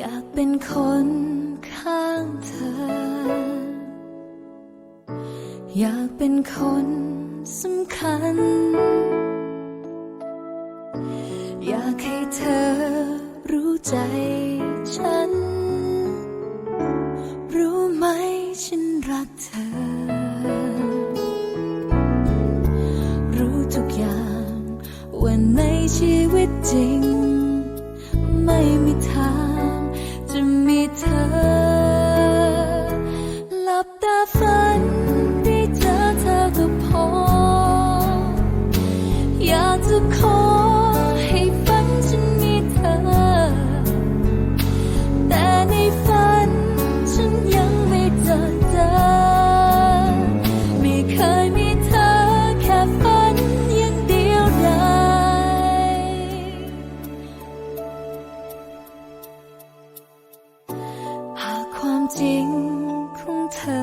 อยากเป็นคนข้างเธอ อยากเป็นคนสำคัญ อยากให้เธอรู้ใจฉัน รู้ไหมฉันรักเธอ รู้ทุกอย่างว่าในชีวิตจริง จริงของเธอ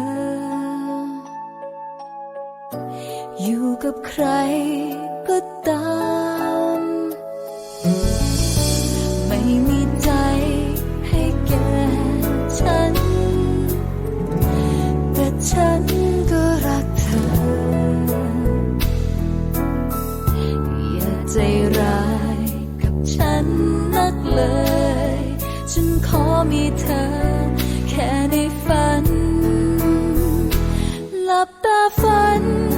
อยู่กับใครก็ตาม ไม่มีใจให้แก่ฉัน แต่ฉันก็รักเธอ อย่าใจร้ายกับฉันนักเลย ฉันขอมีเธอา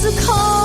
思考